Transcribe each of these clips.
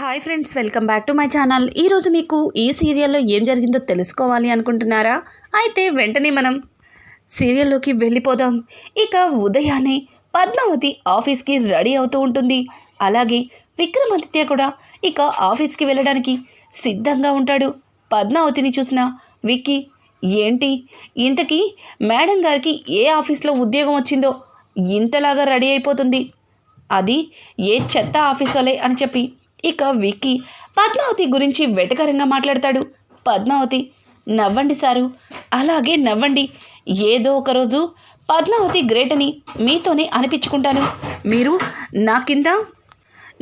Hi friends welcome back to my channel ఈరోజు మీకు ఈ సీరియల్లో ఏం జరిగిందో తెలుసుకోవాలి అనుకుంటున్నారా? అయితే వెంటనే మనం సీరియల్లోకి వెళ్ళిపోదాం. ఇక ఉదయాన్నే పద్మావతి ఆఫీస్కి రెడీ అవుతూ ఉంటుంది. అలాగే విక్రమాదిత్య కూడా ఇక ఆఫీస్కి వెళ్ళడానికి సిద్ధంగా ఉంటాడు. పద్మావతిని చూసిన విక్కీ ఏంటి? ఇంతకీ మేడం గారికి ఏ ఆఫీస్లో ఉద్యోగం వచ్చిందో ఇంతలాగా రెడీ అయిపోతుంది. అది ఏ చెత్త ఆఫీసోలే అని చెప్పి ఇక విక్కీ పద్మావతి గురించి వెటకరంగా మాట్లాడతాడు. పద్మావతి నవ్వండి సారు. అలాగే నవ్వండి. ఏదో ఒకరోజు పద్మావతి గ్రేట్ అని మీతోనే అనిపించుకుంటాను. మీరు నా కింద?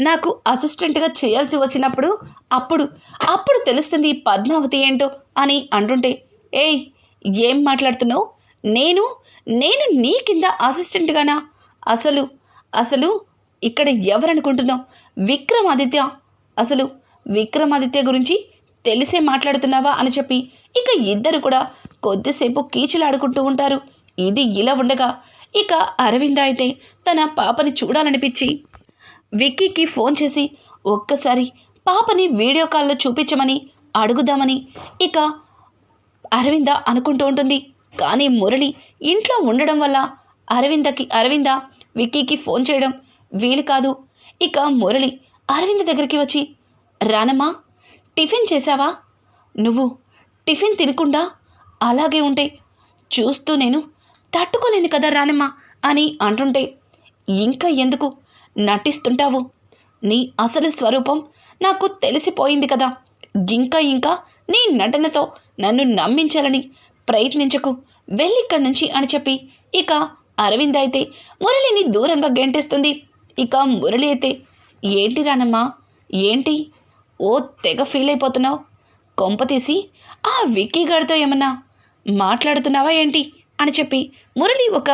నాకు అసిస్టెంట్గా చేయాల్సి వచ్చినప్పుడు అప్పుడు అప్పుడు తెలుస్తుంది పద్మావతి ఏంటో అని అంటుంటే ఏయ్ ఏం మాట్లాడుతున్నావు? నేను నేను నీ కింద అసిస్టెంట్గానా అసలు అసలు ఇక్కడ ఎవరనుకుంటున్నావు? విక్రమాదిత్య. అసలు విక్రమాదిత్య గురించి తెలిసే మాట్లాడుతున్నావా అని చెప్పి ఇక ఇద్దరు కూడా కొద్దిసేపు కీచులాడుకుంటూ ఉంటారు. ఇది ఇలా ఉండగా ఇక అరవింద అయితే తన పాపని చూడాలనిపించి విక్కీకి ఫోన్ చేసి ఒక్కసారి పాపని వీడియో కాల్లో చూపించమని అడుగుదామని ఇక అరవింద అనుకుంటూ ఉంటుంది. కానీ మురళి ఇంట్లో ఉండడం వల్ల అరవిందకి అరవింద విక్కీకి ఫోన్ చేయడం వీలు కాదు. ఇక మురళి అరవింద్ దగ్గరికి వచ్చి రానమ్మా టిఫిన్ చేశావా? నువ్వు టిఫిన్ తినకుండా అలాగే ఉంటే చూస్తూ నేను తట్టుకోలేను కదా రానమ్మ అని అంటుంటే ఇంకా ఎందుకు నటిస్తుంటావు? నీ అసలు స్వరూపం నాకు తెలిసిపోయింది కదా. ఇంకా ఇంకా నీ నటనతో నన్ను నమ్మించాలని ప్రయత్నించకు. వెళ్ళిక్కడి నుంచి అని చెప్పి ఇక అరవింద్ అయితే మురళిని దూరంగా గెంటేస్తుంది. ఇక మురళి అయితే ఏంటి రానమ్మా? ఏంటి? ఓ తెగ ఫీల్ అయిపోతున్నావు. కొంప తీసి ఆ విక్కీ గారితో ఏమన్నా మాట్లాడుతున్నావా ఏంటి? అని చెప్పి మురళి ఒక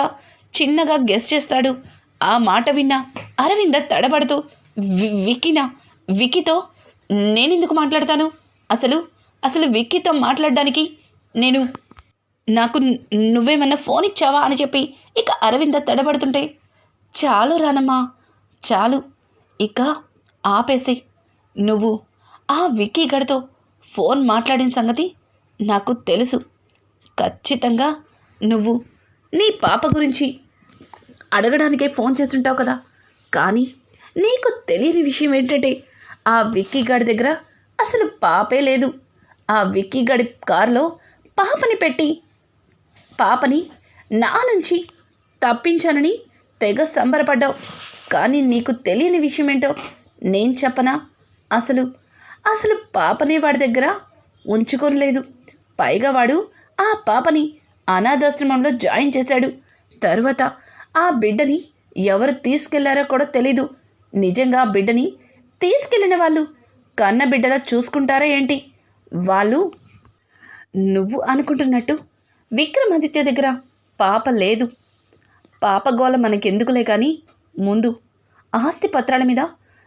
చిన్నగా గెస్ చేస్తాడు. ఆ మాట విన్న అరవింద తడబడుతూ విక్కినా విక్కీనా? విక్కీతో నేనెందుకు మాట్లాడతాను? అసలు అసలు విక్కీతో మాట్లాడడానికి నేను నాకు నువ్వేమన్నా ఫోన్ ఇచ్చావా? అని చెప్పి ఇక అరవింద తడబడుతుంటే చాలు రానమ్మా చాలు. ఇక ఆపేసి నువ్వు ఆ విక్కీ గడితో ఫోన్ మాట్లాడిన సంగతి నాకు తెలుసు. ఖచ్చితంగా నువ్వు నీ పాప గురించి అడగడానికే ఫోన్ చేస్తుంటావు కదా. కానీ నీకు తెలియని విషయం ఏంటంటే ఆ విక్కీ గాడి దగ్గర అసలు పాపే లేదు. ఆ విక్కీ గడి కారులో పాపని పెట్టి పాపని నా నుంచి తప్పించానని తెగ సంబరపడ్డావు. కానీ నీకు తెలియని విషయం ఏంటో నేను చెప్పనా? అసలు అసలు పాపనే వాడి దగ్గర ఉంచుకోలేదు పైగా వాడు ఆ పాపని అనాథాశ్రమంలో జాయిన్ చేశాడు. తర్వాత ఆ బిడ్డని ఎవరు తీసుకెళ్ళారో కూడా తెలీదు. నిజంగా ఆ బిడ్డని తీసుకెళ్ళిన వాళ్ళు కన్న బిడ్డలా చూసుకుంటారా ఏంటి? వాళ్ళు నువ్వు అనుకుంటున్నట్టు విక్రమాదిత్య దగ్గర పాప లేదు. పాప గోళ మనకెందుకులే కానీ ముందు ఆస్తి పత్రాల మీద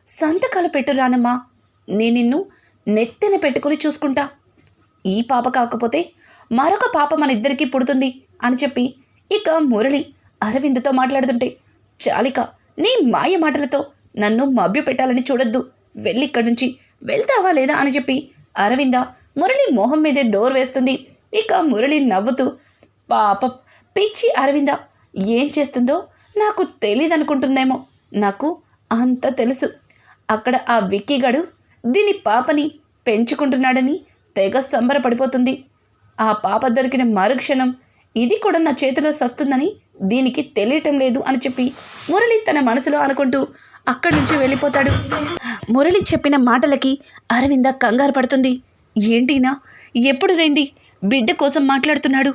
సంతకాలు పెట్టురానమ్మా. నేను నిన్ను నెత్తిన పెట్టుకుని చూసుకుంటా. ఈ పాప కాకపోతే మరొక పాప మన ఇద్దరికీ పుడుతుంది అని చెప్పి ఇక మురళి అరవింద్తో మాట్లాడుతుంటే చాలిక నీ మాయ మాటలతో నన్ను మభ్య పెట్టాలని చూడొద్దు. వెళ్ళి ఇక్కడి నుంచి వెళ్తావా లేదా అని చెప్పి అరవింద మురళి మొహం మీదే డోర్ వేస్తుంది. ఇక మురళి నవ్వుతూ పాప పిచ్చి అరవింద ఏం చేస్తుందో నాకు తెలియదనుకుంటుందేమో నాకు అంత తెలుసు. అక్కడ ఆ విక్కీగాడు దీని పాపని పెంచుకుంటున్నాడని తెగ సంబరపడిపోతుంది. ఆ పాప దొరికిన మరుక్షణం ఇది కూడా నా చేతిలో సస్తుందని దీనికి తెలియటం లేదు అని చెప్పి మురళి తన మనసులో అనుకుంటూ అక్కడి నుంచి వెళ్ళిపోతాడు. మురళి చెప్పిన మాటలకి అరవింద కంగారు పడుతుంది. ఏంటినా ఎప్పుడు లేంది బిడ్డ కోసం మాట్లాడుతున్నాడు.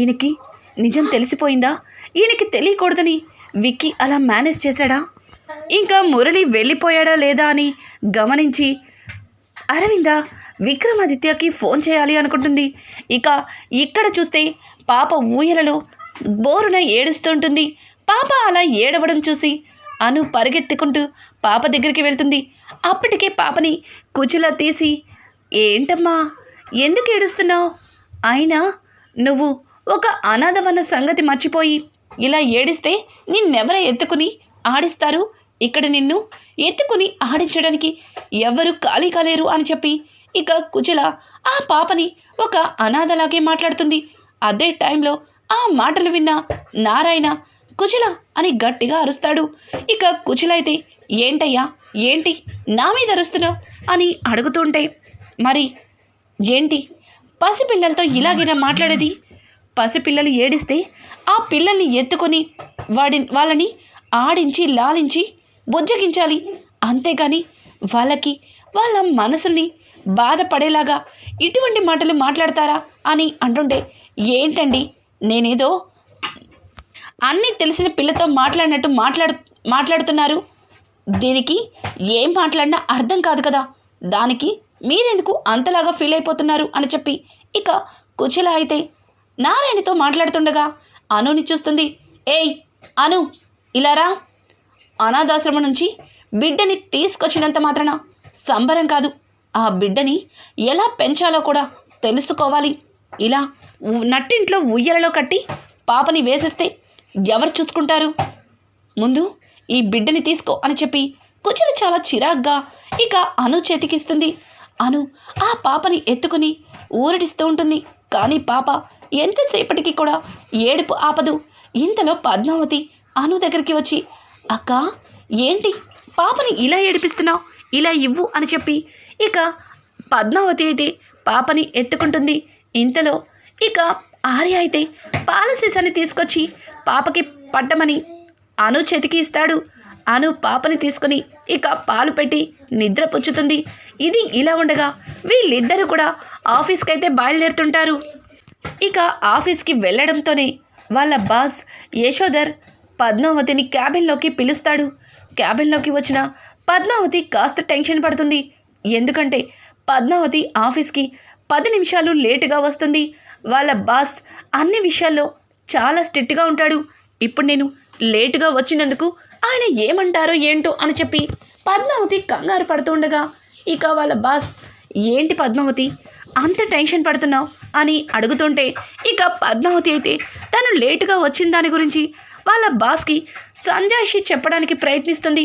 ఈయనకి నిజం తెలిసిపోయిందా? ఈయనకి తెలియకూడదని విక్కీ అలా మేనేజ్ చేశాడా? ఇంకా మురళి వెళ్ళిపోయాడా లేదా అని గమనించి అరవింద విక్రమాదిత్యకి ఫోన్ చేయాలి అనుకుంటుంది. ఇక ఇక్కడ చూస్తే పాప ఊయలలో బోరున ఏడుస్తుంటుంది. పాప అలా ఏడవడం చూసి అను పరిగెత్తుకుంటూ పాప దగ్గరికి వెళ్తుంది. అప్పటికే పాపని కుచిలా తీసి ఏంటమ్మా ఎందుకు ఏడుస్తున్నావు? అయినా నువ్వు ఒక అనాథమన్న సంగతి మర్చిపోయి ఇలా ఏడిస్తే నిన్నెవర ఎత్తుకుని ఆడిస్తారు? ఇక్కడ నిన్ను ఎత్తుకుని ఆడించడానికి ఎవరు ఖాళీ కాలేరు అని చెప్పి ఇక కుచల ఆ పాపని ఒక అనాథలాగే మాట్లాడుతుంది. అదే టైంలో ఆ మాటలు విన్న నారాయణ కుచల అని గట్టిగా అరుస్తాడు. ఇక కుచలైతే ఏంటయ్యా? ఏంటి? నా మీద అరుస్తున్నావు? అని అడుగుతుంటే మరి ఏంటి? పసిపిల్లలతో ఇలాగైనా మాట్లాడేది పసిపిల్లలు ఏడిస్తే ఆ పిల్లల్ని ఎత్తుకొని వాడి వాళ్ళని ఆడించి లాలించి బుజ్జగించాలి. అంతేగాని వాళ్ళకి వాళ్ళ మనసుల్ని బాధపడేలాగా ఇటువంటి మాటలు మాట్లాడతారా అని అంటుంటే ఏంటండి నేనేదో అన్నీ తెలిసిన పిల్లతో మాట్లాడినట్టు మాట్లాడు మాట్లాడుతున్నారు. దీనికి ఏం మాట్లాడినా అర్థం కాదు కదా. దానికి మీరెందుకు అంతలాగా ఫీల్ అయిపోతున్నారు అని చెప్పి ఇక కుచల అయితే నారాయణతో మాట్లాడుతుండగా అనుని చూస్తుంది. ఏయ్ అను ఇలారా అనాథాశ్రమం నుంచి బిడ్డని తీసుకొచ్చినంత మాత్రాన సంబరం కాదు. ఆ బిడ్డని ఎలా పెంచాలో కూడా తెలుసుకోవాలి. ఇలా నట్టింట్లో ఉయ్యలలో కట్టి పాపని వేసేస్తే ఎవరు చూసుకుంటారు? ముందు ఈ బిడ్డని తీసుకో అని చెప్పి కుచలు చాలా చిరాగ్గా ఇక అను చేతికిస్తుంది. అను ఆ పాపని ఎత్తుకుని ఊరటిస్తూ ఉంటుంది. కానీ పాప ఎంతసేపటికి కూడా ఏడుపు ఆపదు. ఇంతలో పద్మావతి అను దగ్గరికి వచ్చి అక్క ఏంటి? పాపని ఇలా ఏడిపిస్తున్నావు? ఇలా ఇవ్వు అని చెప్పి. ఇక పద్మావతి అయితే పాపని ఎత్తుకుంటుంది. ఇంతలో ఇక ఆర్య అయితే పాల సీసాని తీసుకొచ్చి పాపకి పట్టమని అను చేతికి ఇస్తాడు. అను పాపని తీసుకుని ఇక పాలు పెట్టి నిద్ర పుచ్చుతుంది. ఇది ఇలా ఉండగా వీళ్ళిద్దరూ కూడా ఆఫీస్కి అయితే బయలుదేరుతుంటారు. ఇక ఆఫీస్కి వెళ్ళడంతోనే వాళ్ళ బాస్ యశోధర్ పద్మావతిని క్యాబిన్లోకి పిలుస్తాడు. క్యాబిన్లోకి వచ్చిన పద్మావతి కాస్త టెన్షన్ పడుతుంది. ఎందుకంటే పద్మావతి ఆఫీస్కి పది నిమిషాలు లేటుగా వస్తుంది. వాళ్ళ బాస్ అన్ని విషయాల్లో చాలా స్ట్రిక్ట్గా ఉంటాడు. ఇప్పుడు నేను లేటుగా వచ్చినందుకు ఆయన ఏమంటారో ఏంటో అని చెప్పి పద్మావతి కంగారు పడుతుండగా ఇక వాళ్ళ బాస్ ఏంటి పద్మావతి? అంత టెన్షన్ పడుతున్నావు? అని అడుగుతుంటే ఇక పద్మావతి అయితే తను లేటుగా వచ్చిన దాని గురించి వాళ్ళ బాస్కి సంజాయిషి చెప్పడానికి ప్రయత్నిస్తుంది.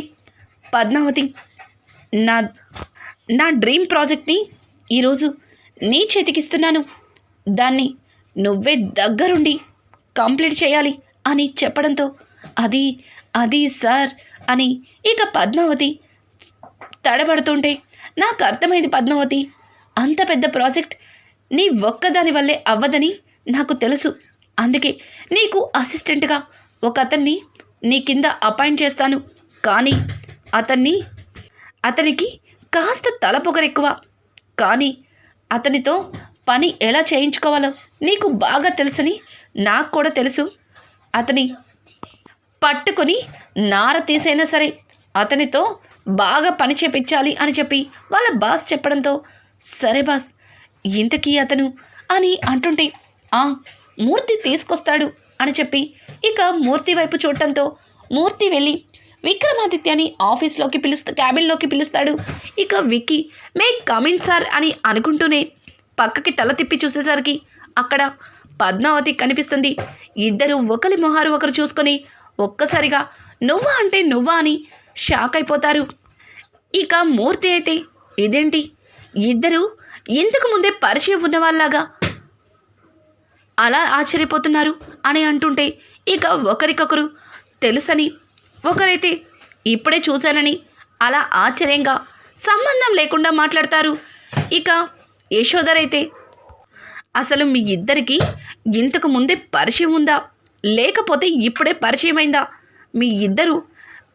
పద్మావతి నా నా డ్రీమ్ ప్రాజెక్ట్ని ఈరోజు నీ చేతికిస్తున్నాను. దాన్ని నువ్వే దగ్గరుండి కంప్లీట్ చేయాలి అని చెప్పడంతో అది అది సార్ అని ఇక పద్మావతి తడబడుతుంటే నాకు అర్థమైంది పద్మావతి అంత పెద్ద ప్రాజెక్ట్ నీ ఒక్కదాని వల్లే అవ్వదని నాకు తెలుసు. అందుకే నీకు అసిస్టెంట్గా ఒక అతన్ని నీ కింద అపాయింట్ చేస్తాను. కానీ అతన్ని అతనికి కాస్త తలపొగరెక్కువ కానీ అతనితో పని ఎలా చేయించుకోవాలో నీకు బాగా తెలుసని నాకు కూడా తెలుసు. అతని పట్టుకొని నార తీసైనా సరే అతనితో బాగా పని చేపించాలి అని చెప్పి వాళ్ళ బాస్ చెప్పడంతో సరే బాస్ ఇంతకీ అతను అని అంటుంటే ఆ మూర్తి తీసుకొస్తాడు అని చెప్పి ఇక మూర్తి వైపు చూడటంతో మూర్తి వెళ్ళి విక్రమాదిత్యని ఆఫీస్లోకి పిలుస్తా క్యాబిన్లోకి పిలుస్తాడు. ఇక విక్కీ మే కమిన్ సార్ అని అనుకుంటూనే పక్కకి తల తిప్పి చూసేసరికి అక్కడ పద్మావతి కనిపిస్తుంది. ఇద్దరు ఒకరి మొహారు ఒకరు చూసుకొని ఒక్కసారిగా నువ్వా అంటే నువ్వా అని షాక్ అయిపోతారు. ఇక మూర్తి అయితే ఇదేంటి? ఇద్దరు ఇంతకు ముందే పరిచయం ఉన్నవాళ్ళలాగా. అలా ఆశ్చర్యపోతున్నారు అని అంటుంటే ఇక ఒకరికొకరు తెలుసని ఒకరైతే ఇప్పుడే చూశానని అలా ఆశ్చర్యంగా సంబంధం లేకుండా మాట్లాడతారు. ఇక యశోదర్ అయితే అసలు మీ ఇద్దరికి ఇంతకు ముందే పరిచయం ఉందా? లేకపోతే ఇప్పుడే పరిచయం అయిందా మీ ఇద్దరు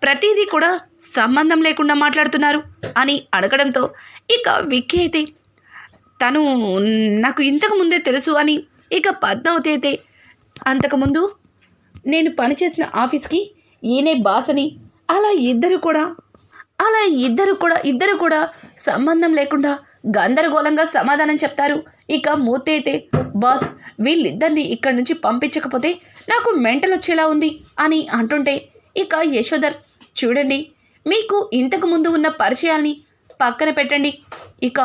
ప్రతిదీ కూడా సంబంధం లేకుండా మాట్లాడుతున్నారు అని అడగడంతో ఇక విక్కీ అయితే తను నాకు ఇంతకు ముందే తెలుసు అని ఇక పద్మావతి అయితే అంతకుముందు నేను పనిచేసిన ఆఫీస్కి ఈయనే బాస్ అని అలా ఇద్దరు కూడా అలా ఇద్దరు కూడా ఇద్దరు కూడా సంబంధం లేకుండా గందరగోళంగా సమాధానం చెప్తారు. ఇక మూర్తి అయితే బాస్ వీళ్ళిద్దరిని ఇక్కడి నుంచి పంపించకపోతే నాకు మెంటల్ వచ్చేలా ఉంది అని అంటుంటే ఇక యశోధర్ చూడండి మీకు ఇంతకు ముందు ఉన్న పరిచయాల్ని పక్కన పెట్టండి. ఇక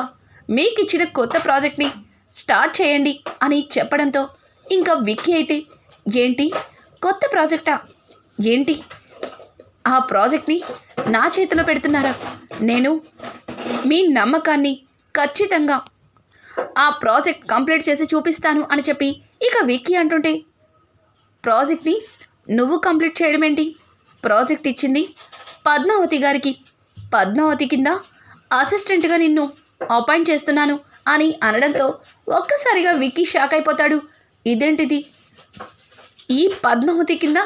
మీకు ఇచ్చిన కొత్త ప్రాజెక్ట్ని స్టార్ట్ చేయండి అని చెప్పడంతో ఇంకా విక్కీ అయితే ఏంటి? కొత్త ప్రాజెక్టా? ఏంటి? ఆ ప్రాజెక్ట్ని నా చేతిలో పెడుతున్నారా? నేను మీ నమ్మకాన్ని ఖచ్చితంగా ఆ ప్రాజెక్ట్ కంప్లీట్ చేసి చూపిస్తాను అని చెప్పి ఇక విక్కీ అంటుంటే ప్రాజెక్ట్ని నువ్వు కంప్లీట్ చేయడం ఏంటి ప్రాజెక్ట్ ఇచ్చింది. పద్మావతి గారికి పద్మావతి కింద అసిస్టెంట్గా నిన్ను అపాయింట్ చేస్తున్నాను అని అనడంతో ఒక్కసారిగా విక్కీ షాక్ అయిపోతాడు. ఇదేంటిది? ఈ పద్మావతి కింద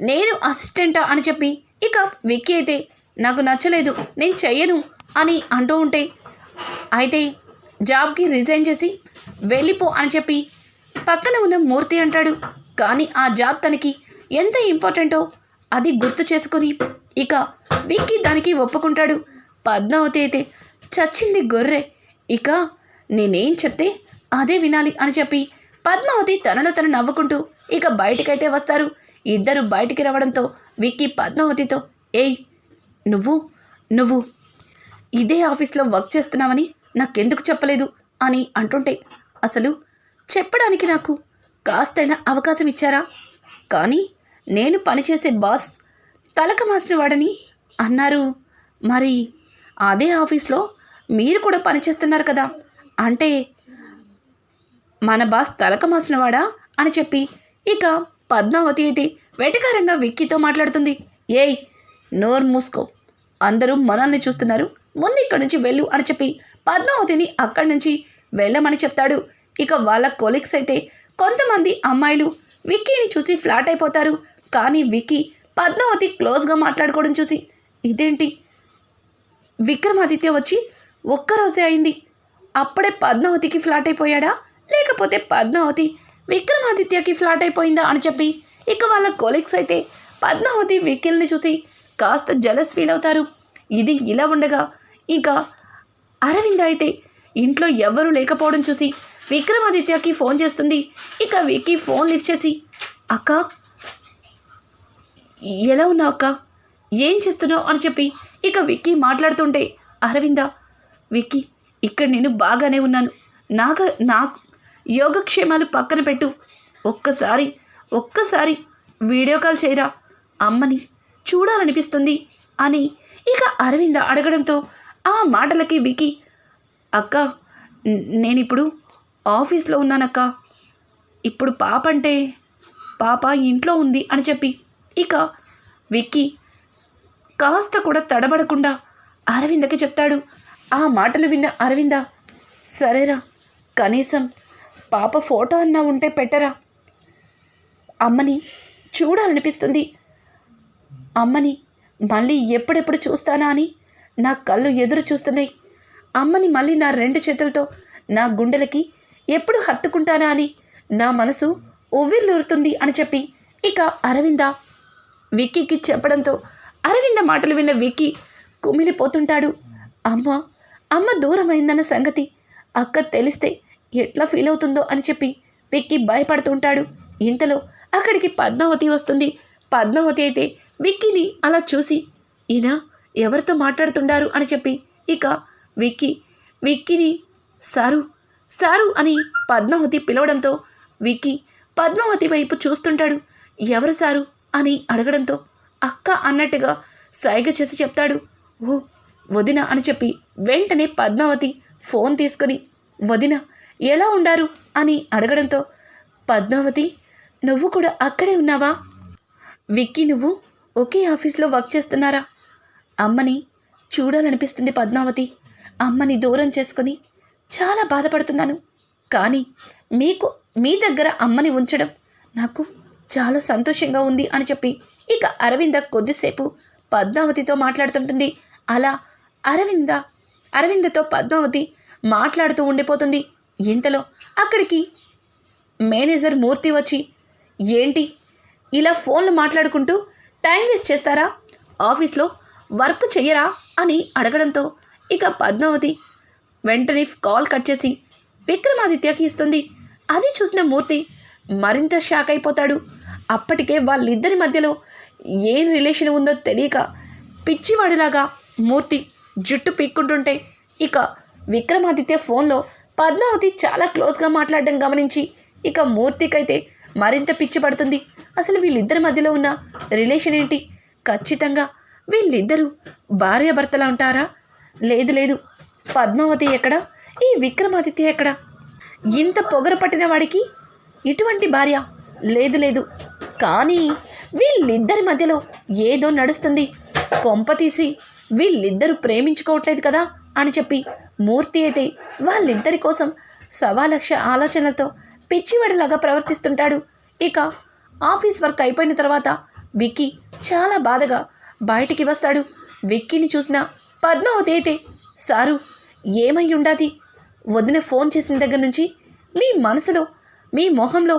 నేను అసిస్టెంటా? అని చెప్పి ఇక విక్కీ అయితే నాకు నచ్చలేదు నేను చెయ్యను అని అంటూ ఉంటే అయితే జాబ్కి రిజైన్ చేసి వెళ్ళిపో అని చెప్పి పక్కన ఉన్న మూర్తి అంటాడు. కానీ ఆ జాబ్ తనకి ఎంత ఇంపార్టెంటో అది గుర్తు చేసుకుని ఇక విక్కీ దానికి ఒప్పుకుంటాడు. పద్మావతి అయితే చచ్చింది గొర్రె. ఇక నేనేం చెప్తే అదే వినాలి అని చెప్పి పద్మావతి తనలో తను నవ్వుకుంటూ ఇక బయటికైతే వస్తారు. ఇద్దరు బయటికి రావడంతో విక్కీ పద్మావతితో ఏయ్ నువ్వు నువ్వు ఇదే ఆఫీస్లో వర్క్ చేస్తున్నావని నాకెందుకు చెప్పలేదు? అని అంటుంటే అసలు చెప్పడానికి నాకు కాస్తైనా అవకాశం ఇచ్చారా? కానీ నేను పనిచేసే బాస్ తలక మాసిన వాడని అన్నారు. మరి అదే ఆఫీస్లో మీరు కూడా పనిచేస్తున్నారు కదా? అంటే మన బాస్ తలక మాసినవాడా అని చెప్పి ఇక పద్మావతి అయితే వెటకారంగా విక్కీతో మాట్లాడుతుంది. ఏయ్ నోరు మూసుకో. అందరూ మనల్ని చూస్తున్నారు. ముందు ఇక్కడి నుంచి వెళ్ళు అని చెప్పి పద్మావతిని అక్కడి నుంచి వెళ్ళమని చెప్తాడు. ఇక వాళ్ళ కొలీగ్స్ అయితే కొంతమంది అమ్మాయిలు విక్కీని చూసి ఫ్లాట్ అయిపోతారు. కానీ వికీ పద్మావతి క్లోజ్గా మాట్లాడుకోవడం చూసి ఇదేంటి? విక్రమాదిత్య వచ్చి ఒక్కరోజే అయింది. అప్పుడే పద్మావతికి ఫ్లాట్ అయిపోయాడా? లేకపోతే పద్మావతి విక్రమాదిత్యకి ఫ్లాట్ అయిపోయిందా? అని చెప్పి ఇక వాళ్ళ కొలీగ్స్ అయితే పద్మావతి వికిల్ని చూసి కాస్త జలస్ ఫీల్ అవుతారు. ఇది ఇలా ఉండగా ఇక అరవింద్ అయితే ఇంట్లో ఎవరూ లేకపోవడం చూసి విక్రమాదిత్యకి ఫోన్ చేస్తుంది. ఇక వికి ఫోన్ లిఫ్ట్ చేసి అక్క ఎలా ఉన్నావు అక్క? ఏం చేస్తున్నావు? అని చెప్పి ఇక విక్కీ మాట్లాడుతుంటే అరవింద విక్కీ ఇక్కడ నేను బాగానే ఉన్నాను. నాగ నా యోగక్షేమాలు పక్కన పెట్టు. ఒక్కసారి ఒక్కసారి వీడియో కాల్ చేయరా? అమ్మని చూడాలనిపిస్తుంది అని ఇక అరవింద అడగడంతో ఆ మాటలకి వికి అక్క నేనిప్పుడు ఆఫీస్లో ఉన్నానక్క. ఇప్పుడు పాప అంటే పాప ఇంట్లో ఉంది అని చెప్పి ఇక విక్కీ కాస్త కూడా తడబడకుండా అరవిందకి చెప్తాడు. ఆ మాటలు విన్న అరవింద సరేరా కనీసం పాప ఫోటో అన్నా ఉంటే పెట్టరా? అమ్మని చూడాలనిపిస్తుంది. అమ్మని మళ్ళీ ఎప్పుడెప్పుడు చూస్తానా అని నా కళ్ళు ఎదురు చూస్తున్నాయి. అమ్మని మళ్ళీ నా రెండు చేతులతో నా గుండెలకి ఎప్పుడు హత్తుకుంటానా అని నా మనసు ఉవ్విర్లూరుతుంది అని చెప్పి ఇక అరవింద విక్కీకి చెప్పడంతో అరవింద మాటలు విన్న విక్కీ కుమిలిపోతుంటాడు. అమ్మ అమ్మ దూరమైందన్న సంగతి అక్క తెలిస్తే ఎట్లా ఫీల్ అవుతుందో అని చెప్పి విక్కీ భయపడుతుంటాడు. ఇంతలో అక్కడికి పద్మావతి వస్తుంది. పద్మావతి అయితే విక్కీని అలా చూసి ఈయన ఎవరితో మాట్లాడుతుంటారు అని చెప్పి ఇక విక్కీ విక్కీని సారు సారు అని పద్మావతి పిలవడంతో విక్కీ పద్మావతి వైపు చూస్తుంటాడు. ఎవరు సారు? అని అడగడంతో అక్క అన్నట్టుగా సైగ చేసి చెప్తాడు. ఓ వదిన అని చెప్పి వెంటనే పద్మావతి ఫోన్ తీసుకుని వదిన ఎలా ఉండారు? అని అడగడంతో పద్మావతి నువ్వు కూడా అక్కడే ఉన్నావా? విక్కీ నువ్వు ఒకే ఆఫీస్లో వర్క్ చేస్తున్నారా? అమ్మని చూడాలనిపిస్తుంది పద్మావతి. అమ్మని దూరం చేసుకొని చాలా బాధపడుతున్నాను. కానీ మీకు మీ దగ్గర అమ్మని ఉంచడం నాకు చాలా సంతోషంగా ఉంది అని చెప్పి ఇక అరవింద కొద్దిసేపు పద్మావతితో మాట్లాడుతుంటుంది. అలా అరవింద అరవిందతో పద్మావతి మాట్లాడుతూ ఉండిపోతుంది. ఇంతలో అక్కడికి మేనేజర్ మూర్తి వచ్చి ఏంటి? ఇలా ఫోన్లు మాట్లాడుకుంటూ టైం వేస్ట్ చేస్తారా? ఆఫీస్లో వర్క్ చెయ్యరా? అని అడగడంతో ఇక పద్మావతి వెంటనే కాల్ కట్ చేసి విక్రమాదిత్యకి ఇస్తుంది. అది చూసిన మూర్తి మరింత షాక్ అయిపోతాడు. అప్పటికే వాళ్ళిద్దరి మధ్యలో ఏం రిలేషన్ ఉందో తెలియక పిచ్చివాడిలాగా మూర్తి జుట్టు పీక్కుంటుంటే ఇక విక్రమాదిత్య ఫోన్లో పద్మావతి చాలా క్లోజ్గా మాట్లాడడం గమనించి ఇక మూర్తికైతే మరింత పిచ్చి పడుతుంది. అసలు వీళ్ళిద్దరి మధ్యలో ఉన్న రిలేషన్ ఏంటి? ఖచ్చితంగా వీళ్ళిద్దరూ భార్యాభర్తలా ఉంటారా? లేదు లేదు. పద్మావతి ఎక్కడ? ఈ విక్రమాదిత్య ఎక్కడ? ఇంత పొగర పట్టిన వాడికి ఇటువంటి భార్య లేదు లేదు. కానీ వీళ్ళిద్దరి మధ్యలో ఏదో నడుస్తుంది. కొంప తీసి వీళ్ళిద్దరూ ప్రేమించుకోవట్లేదు కదా అని చెప్పి మూర్తి అయితే వాళ్ళిద్దరి కోసం సవాలక్ష ఆలోచనలతో పిచ్చివాడిలాగా ప్రవర్తిస్తుంటాడు. ఇక ఆఫీస్ వర్క్ అయిపోయిన తర్వాత విక్కీ చాలా బాధగా బయటికి వస్తాడు. విక్కీని చూసిన పద్మావతి అయితే సారు ఏమై ఉండాది? వదిన ఫోన్ చేసిన దగ్గర నుంచి మీ మనసులో మీ మొహంలో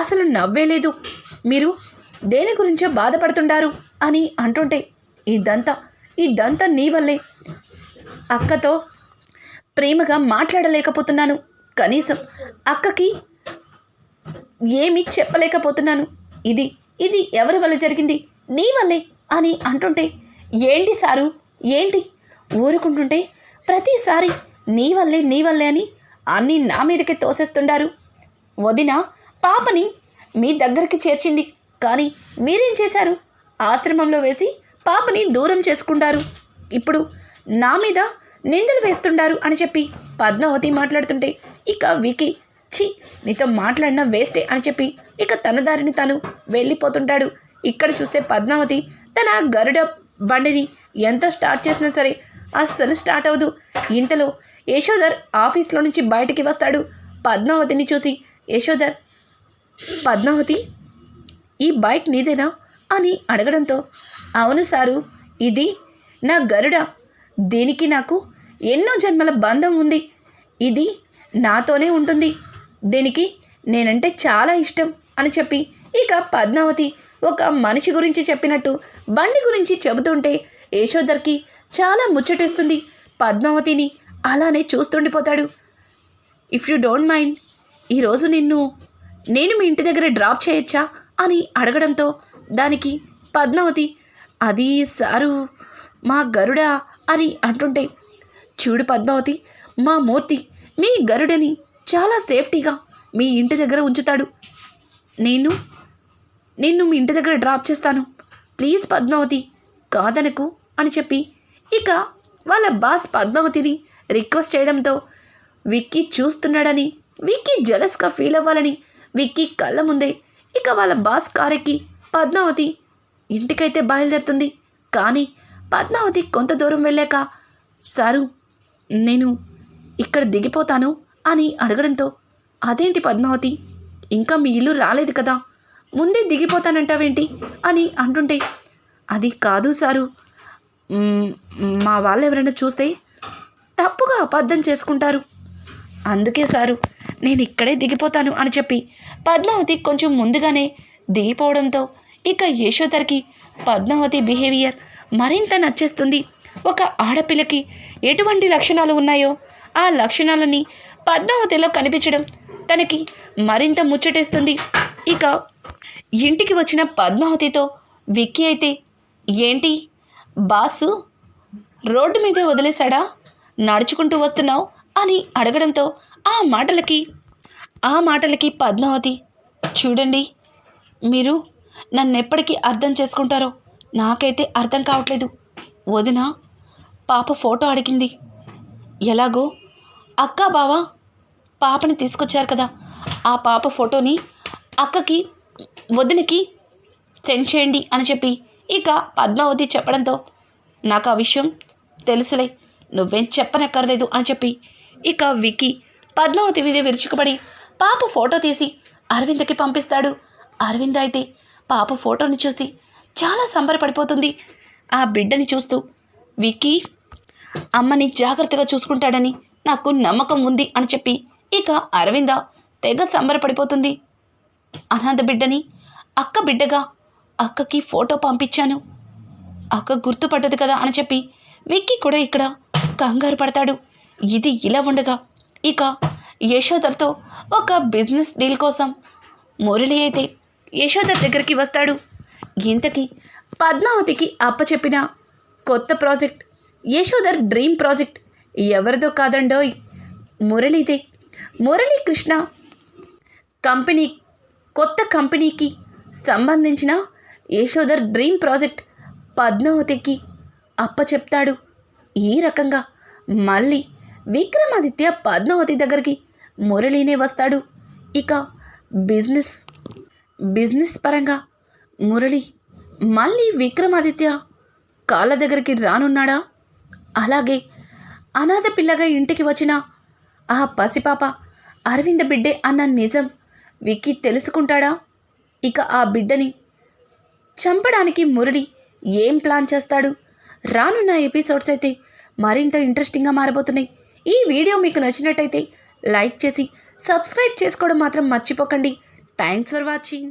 అసలు నవ్వే లేదు. మీరు దేని గురించో బాధపడుతుండారు అని అంటుంటే ఇదంతా ఇదంతా నీ వల్లే. అక్కతో ప్రేమగా మాట్లాడలేకపోతున్నాను. కనీసం అక్కకి ఏమీ చెప్పలేకపోతున్నాను. ఇది ఇది ఎవరి వల్ల జరిగింది? నీ వల్లే అని అంటుంటే ఏంటి సారు? ఏంటి? ఊరుకుంటుంటే ప్రతిసారి నీ వల్లే నీ వల్లే అని అన్నీ నా మీదకే తోసేస్తుండారు. వదిన పాపని మీ దగ్గరికి చేర్చింది. కానీ మీరేం చేశారు? ఆశ్రమంలో వేసి పాపని దూరం చేసుకుంటారు. ఇప్పుడు నా మీద నిందలు వేస్తుండారు అని చెప్పి పద్మావతి మాట్లాడుతుంటే ఇక వికి ఛీ నీతో మాట్లాడినా వేస్టే అని చెప్పి ఇక తన దారిని తను వెళ్ళిపోతుంటాడు. ఇక్కడ చూస్తే పద్మావతి తన గరుడ బండిని ఎంత స్టార్ట్ చేసినా సరే అస్సలు స్టార్ట్ అవ్వదు. ఇంతలో యశోధర్ ఆఫీస్లో నుంచి బయటికి వస్తాడు. పద్మావతిని చూసి యశోధర్ పద్మావతి ఈ బైక్ నీదేనా? అని అడగడంతో అవును సారు ఇది నా గరుడ. దీనికి నాకు ఎన్నో జన్మల బంధం ఉంది. ఇది నాతోనే ఉంటుంది. దీనికి నేనంటే చాలా ఇష్టం అని చెప్పి ఇక పద్మావతి ఒక మనిషి గురించి చెప్పినట్టు బండి గురించి చెబుతుంటే యశోధర్కి చాలా ముచ్చటేస్తుంది. పద్మావతిని అలానే చూస్తుండిపోతాడు. ఇఫ్ యూ డోంట్ మైండ్ ఈరోజు నిన్ను నేను మీ ఇంటి దగ్గర డ్రాప్ చేయొచ్చా అని అడగడంతో దానికి పద్మావతి అది సారు మా గరుడ అని అంటుంటే చూడు పద్మావతి మా మూర్తి మీ గరుడని చాలా సేఫ్టీగా మీ ఇంటి దగ్గర ఉంచుతాడు. నేను నిన్ను మీ ఇంటి దగ్గర డ్రాప్ చేస్తాను. ప్లీజ్ పద్మావతి కాదనకు అని చెప్పి ఇక వాళ్ళ బాస్ పద్మావతిని రిక్వెస్ట్ చేయడంతో విక్కీ చూస్తున్నాడని విక్కీ జలస్గా ఫీల్ అవ్వాలని విక్కీ కళ్ళ ముందే. ఇక వాళ్ళ బాస్ కారెక్కి పద్మావతి ఇంటికైతే బయలుదేరుతుంది. కానీ పద్మావతి కొంత దూరం వెళ్ళాక సారు నేను ఇక్కడ దిగిపోతాను అని అడగడంతో అదేంటి పద్మావతి? ఇంకా మీ ఇల్లు రాలేదు కదా. ముందే దిగిపోతానంటావేంటి? అని అంటుంటే అది కాదు సారు. మా వాళ్ళు ఎవరైనా చూస్తే తప్పుగా అబద్ధం చేసుకుంటారు. అందుకే సారు నేను ఇక్కడే దిగిపోతాను అని చెప్పి పద్మావతి కొంచెం ముందుగానే దిగిపోవడంతో ఇక యశోధర్కి పద్మావతి బిహేవియర్ మరింత నచ్చేస్తుంది. ఒక ఆడపిల్లకి ఎటువంటి లక్షణాలు ఉన్నాయో ఆ లక్షణాలని పద్మావతిలో కనిపించడం తనకి మరింత ముచ్చటేస్తుంది. ఇక ఇంటికి వచ్చిన పద్మావతితో విక్కీ అయితే ఏంటి? బాసు రోడ్డు మీదే వదిలేశాడా? నడుచుకుంటూ వస్తున్నావు? అని అడగడంతో ఆ మాటలకి ఆ మాటలకి పద్మావతి చూడండి మీరు నన్ను ఎప్పటికీ అర్థం చేసుకుంటారో నాకైతే అర్థం కావట్లేదు. వదిన పాప ఫోటో అడిగింది. ఎలాగో? అక్క బావ పాపని తీసుకొచ్చారు కదా ఆ పాప ఫోటోని అక్కకి వదినకి సెండ్ చేయండి అని చెప్పి ఇక పద్మావతి చెప్పడంతో నాకు ఆ విషయం తెలుసులే నువ్వేం చెప్పనక్కర్లేదు అని చెప్పి ఇక వికీ పద్మావతి మీద విరుచుకుపడి పాప ఫోటో తీసి అరవింద్కి పంపిస్తాడు. అరవింద్ అయితే పాప ఫోటోని చూసి చాలా సంబరపడిపోతుంది. ఆ బిడ్డని చూస్తూ వికీ అమ్మని జాగ్రత్తగా చూసుకుంటాడని నాకు నమ్మకం ఉంది అని చెప్పి ఇక అరవింద తెగ సంబరపడిపోతుంది. అనాథ బిడ్డని అక్క బిడ్డగా అక్కకి ఫోటో పంపించాను. అక్క గుర్తుపడ్డది కదా అని చెప్పి విక్కీ కూడా ఇక్కడ కంగారు పడతాడు. ఇది ఇలా ఉండగా ఇక యశోదర్తో ఒక బిజినెస్ డీల్ కోసం మురళి అయితే యశోదర్ దగ్గరికి వస్తాడు. ఇంతకీ పద్మావతికి అప్పచెప్పిన కొత్త ప్రాజెక్ట్ యశోధర్ డ్రీమ్ ప్రాజెక్ట్ ఎవరిదో కాదండోయ్. మురళిదే మురళీకృష్ణ కంపెనీ కొత్త కంపెనీకి సంబంధించిన యశోధర్ డ్రీమ్ ప్రాజెక్ట్ పద్మావతికి అప్పచెప్తాడు. ఈ రకంగా మళ్ళీ విక్రమాదిత్య పద్మావతి దగ్గరికి మురళీనే వస్తాడు. ఇక బిజినెస్ బిజినెస్ పరంగా మురళి మళ్ళీ విక్రమాదిత్య కాళ్ళ దగ్గరికి రానున్నాడా? అలాగే అనాథ పిల్లగా ఇంటికి వచ్చిన ఆ పసిపాప అరవింద బిడ్డే అన్న నిజం విక్కి తెలుసుకుంటాడా? ఇక ఆ బిడ్డని చంపడానికి మురళి ఏం ప్లాన్ చేస్తాడు? రానున్న ఎపిసోడ్స్ అయితే మరింత ఇంట్రెస్టింగ్గా మారబోతున్నాయి. ఈ వీడియో మీకు నచ్చినట్టయితే లైక్ చేసి సబ్స్క్రైబ్ చేసుకోవడం మాత్రం మర్చిపోకండి. Thanks for watching